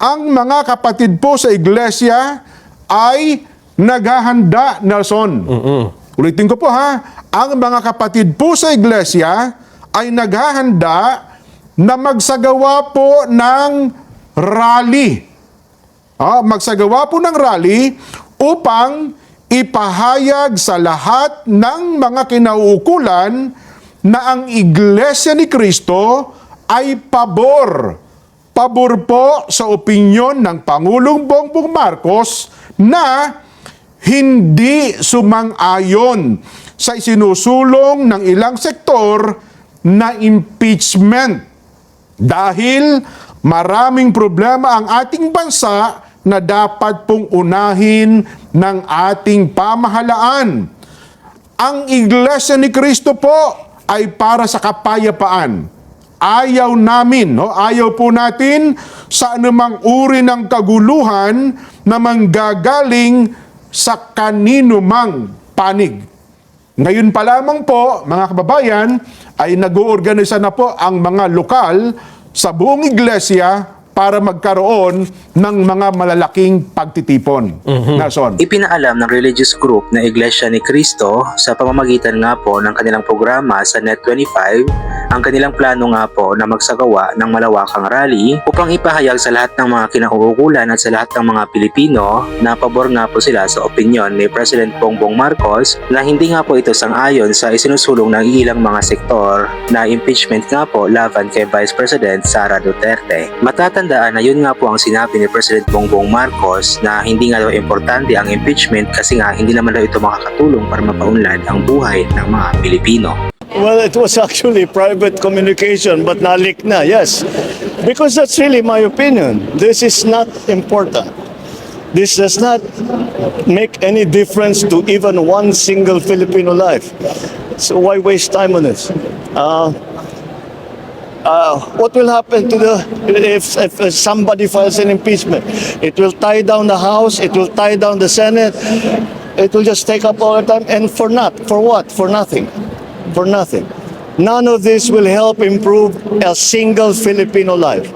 ang mga kapatid po sa iglesia ay naghahanda, Nelson. Ulitin ko po ha, ang mga kapatid po sa iglesia ay naghahanda na magsagawa po ng rally. Ah, magsagawa po ng rally upang ipahayag sa lahat ng mga kinauukulan na ang Iglesia ni Kristo ay pabor. Pabor po sa opinyon ng Pangulong Bongbong Marcos na hindi sumang-ayon sa isinusulong ng ilang sektor na impeachment dahil maraming problema ang ating bansa na dapat pong unahin ng ating pamahalaan. Ang Iglesia ni Kristo po ay para sa kapayapaan. Ayaw namin, no? ayaw po natin sa anumang uri ng kaguluhan na manggagaling sa kanino mang panig. Ngayon pa lamang po, mga kababayan, ay nag-uorganisa na po ang mga lokal sa buong iglesia para magkaroon ng mga malalaking pagtitipon. Nason. Ipinaalam ng religious group na Iglesia ni Cristo sa pamamagitan nga po ng kanilang programa sa Net25 ang kanilang plano nga po na magsagawa ng malawakang rally upang ipahayag sa lahat ng mga kinauukulan at sa lahat ng mga Pilipino na pabor nga po sila sa opinyon ni President Bongbong Marcos na hindi nga po ito sang-ayon sa isinusulong ng ilang mga sektor na impeachment nga po laban kay Vice President Sara Duterte. Matatandaan na yun nga po ang sinabi ni President Bongbong Marcos na hindi nga daw importante ang impeachment kasi nga hindi naman daw ito makakatulong para mapaunlad ang buhay ng mga Pilipino. Well, it was actually private communication, but nalik na, yes. Because that's really my opinion. This is not important. This does not make any difference to even one single Filipino life. So why waste time on this? Uh, uh, what will happen to the if, if somebody files an impeachment? It will tie down the House. It will tie down the Senate. It will just take up all the time, and for not for what? For nothing, for nothing. None of this will help improve a single Filipino life.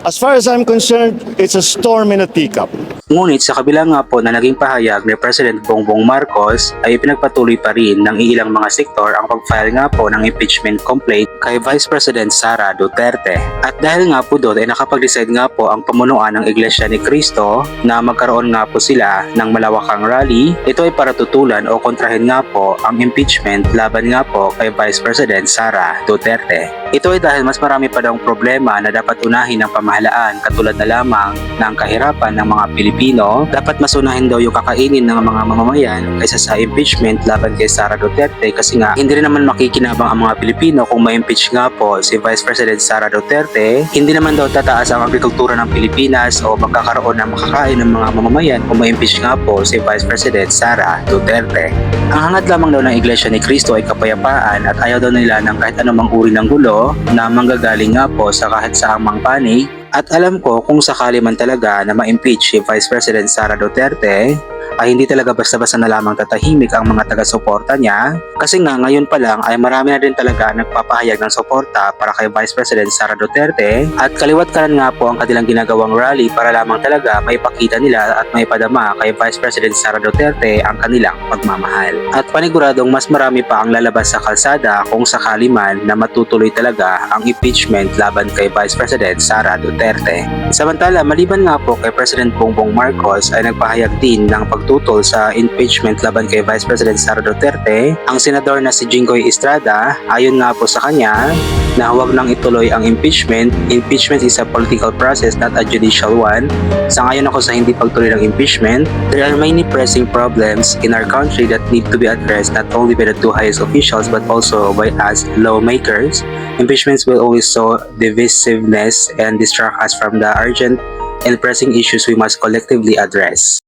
As far as I'm concerned, it's a storm in a teacup. Ngunit sa kabila nga po na naging pahayag ni President Bongbong Marcos ay pinagpatuloy pa rin ng ilang mga sektor ang pag-file nga po ng impeachment complaint kay Vice President Sara Duterte. At dahil nga po doon ay nakapag-decide nga po ang pamunuan ng Iglesia ni Cristo na magkaroon nga po sila ng malawakang rally. Ito ay para tutulan o kontrahin nga po ang impeachment laban nga po kay Vice President Sara Duterte. Ito ay dahil mas marami pa daw problema na dapat unahin ng pamahalaan katulad na lamang ng kahirapan ng mga Pilipino. Dapat masunahin daw yung kakainin ng mga mamamayan kaysa sa impeachment laban kay Sara Duterte kasi nga hindi rin naman makikinabang ang mga Pilipino kung ma-impeach nga po si Vice President Sara Duterte. Hindi naman daw tataas ang agrikultura ng Pilipinas o magkakaroon ng makakain ng mga mamamayan kung ma-impeach nga po si Vice President Sara Duterte. Ang hangad lamang daw ng Iglesia ni Cristo ay kapayapaan at ayaw daw nila ng kahit anumang uri ng gulo na manggagaling nga po sa kahit saang mang panig at alam ko kung sakali man talaga na ma-impeach si Vice President Sara Duterte ay hindi talaga basta-basta na lamang tatahimik ang mga taga-suporta niya kasi nga ngayon pa lang ay marami na din talaga nagpapahayag ng suporta para kay Vice President Sara Duterte at kaliwat kanan nga po ang kanilang ginagawang rally para lamang talaga may pakita nila at may padama kay Vice President Sara Duterte ang kanilang pagmamahal. At paniguradong mas marami pa ang lalabas sa kalsada kung sakali man na matutuloy talaga ang impeachment laban kay Vice President Sara Duterte. Samantala, maliban nga po kay President Bongbong Marcos ay nagpahayag din ng pagtutol sa impeachment laban kay Vice President Sara Duterte, ang senador na si Jinggoy Estrada, ayon nga po sa kanya, na huwag nang ituloy ang impeachment. Impeachment is a political process, not a judicial one. Sangayon ako sa hindi pagtuloy ng impeachment. There are many pressing problems in our country that need to be addressed not only by the two highest officials but also by us lawmakers. Impeachments will always sow divisiveness and distract us from the urgent and pressing issues we must collectively address.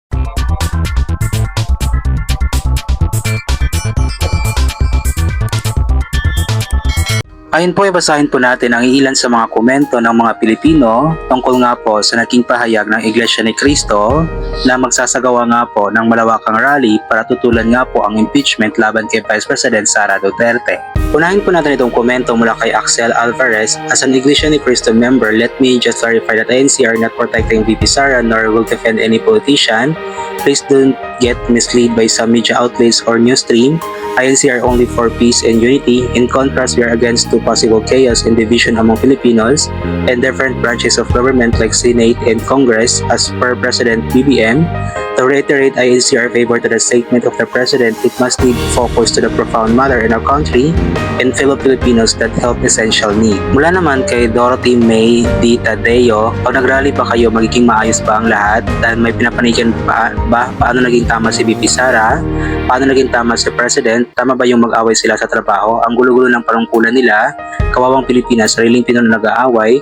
Ayon po, ibasahin po natin ang ilan sa mga komento ng mga Pilipino tungkol nga po sa naging pahayag ng Iglesia ni Cristo na magsasagawa nga po ng malawakang rally para tutulan nga po ang impeachment laban kay Vice President Sara Duterte. Unahin po natin itong komento mula kay Axel Alvarez. As an Iglesia ni Cristo member, let me just clarify that INC are not protecting VP Sara nor will defend any politician. Please don't get misled by some media outlets or news stream. INC only for peace and unity. In contrast, we are against to possible chaos and division among Filipinos and different branches of government like Senate and Congress as per President BBM. To reiterate INCR favor to the statement of the President, it must need focus to the profound matter in our country and fellow Filipinos that help essential need. Mula naman kay Dorothy May Di Tadeo, pag nagrally ba kayo, magiging maayos ba ang lahat? Dahil may pinapanigan pa, ba paano naging tama si BP Sara? Paano naging tama si President? Tama ba yung mag-away sila sa trabaho? Ang gulo-gulo ng panungkulan nila, kawawang Pilipinas, sariling Pinoy na nag-aaway,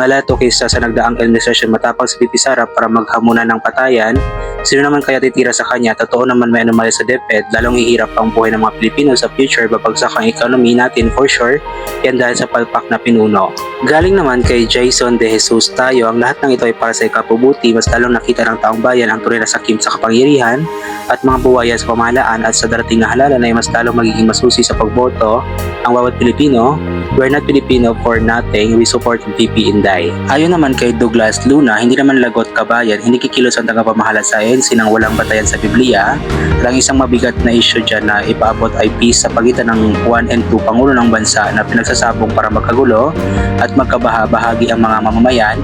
Malato kaysa sa nagdaang administrasyon matapang si Pipi Sara para maghamunan ng patayan, sino naman kaya titira sa kanya? Totoo naman may anomalya sa DepEd, lalong hihirap ang buhay ng mga Pilipino sa future, babagsak ang economy natin for sure, yan dahil sa palpak na pinuno. Galing naman kay Jason De Jesus tayo, ang lahat ng ito ay para sa ikapubuti, mas lalong nakita ng taong bayan ang tunay na sakim sa kapangyarihan at mga buwaya sa pamahalaan at sa darating na halalan ay mas lalong magiging masusi sa pagboto ang bawat Pilipino, we're not Filipino for nothing, we support VP Inday. Ayon naman kay Douglas Luna, hindi naman lagot kabayan, hindi kikilos ang tagapamahala sa ANC nang walang batayan sa Biblia. At ang isang mabigat na issue dyan na ipaabot ay peace sa pagitan ng 1 and 2 Pangulo ng bansa na pinagsasabong para magkagulo at magkabaha-bahagi ang mga mamamayan.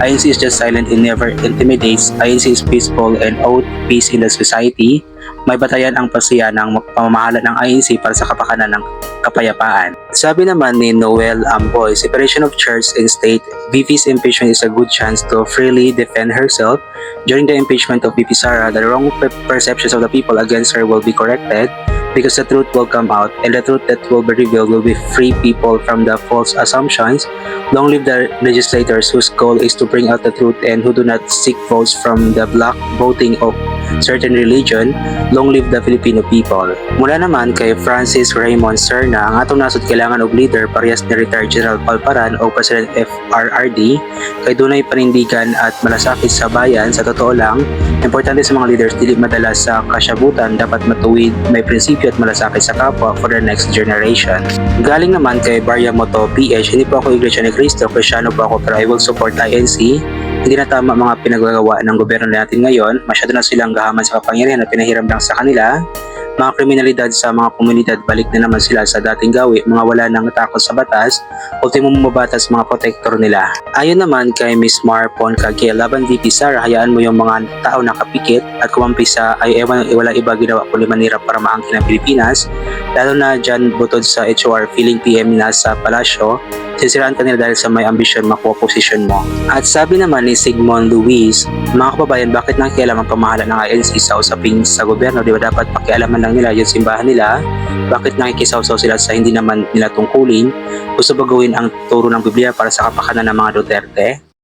INC is just silent and never intimidates. INC is peaceful and oath peace in the society. May batayan ang pasiya ng pamamahala ng INC para sa kapakanan ng kapayapaan. Sabi naman ni Noel Amboy, separation of church and state, VP's impeachment is a good chance to freely defend herself. During the impeachment of VP Sara, the wrong per- perceptions of the people against her will be corrected because the truth will come out and the truth that will be revealed will be free people from the false assumptions. Long live the legislators whose goal is to bring out the truth and who do not seek votes from the black voting of certain religion. Long live the Filipino people. Mula naman kay Francis Raymond Serna, ang atong nasod kailangan og leader parehas ni retired General Palparan o President FRRD kay dunay panindigan at malasakit sa bayan sa totoo lang importante sa mga leaders dili madala sa kasyabutan dapat matuwid may prinsipyo at malasakit sa kapwa for the next generation galing naman kay Baryamoto PH hindi po ako Iglesia ni Cristo Kristyano po ako pero I will support INC hindi na tama mga pinagagawa ng gobyerno natin ngayon. Masyado na silang gahaman sa kapangyarihan at pinahiram lang sa kanila. Mga kriminalidad sa mga komunidad balik na naman sila sa dating gawi. Mga wala nang takot sa batas ultimo mababatas mga protektor nila. Ayon naman kay Miss Mar Poncagel laban VP Sara hayaan mo yung mga tao nakapikit at kumampi sa ay ewan wala iba ginawa kundi manira para maangkin ang Pilipinas. Lalo na dyan butod sa HOR feeling PM na sa palasyo sisiraan ka nila dahil sa may ambisyon makuha posisyon mo. At sabi naman ni Sigmund Luis, mga kababayan, bakit nakikialam ang pamahala ng INC sa usaping sa gobyerno? Di ba dapat pakialaman lang nila yung simbahan nila? Bakit nakikisawsaw sila sa hindi naman nila tungkulin? Gusto ba gawin ang turo ng Biblia para sa kapakanan ng mga Duterte?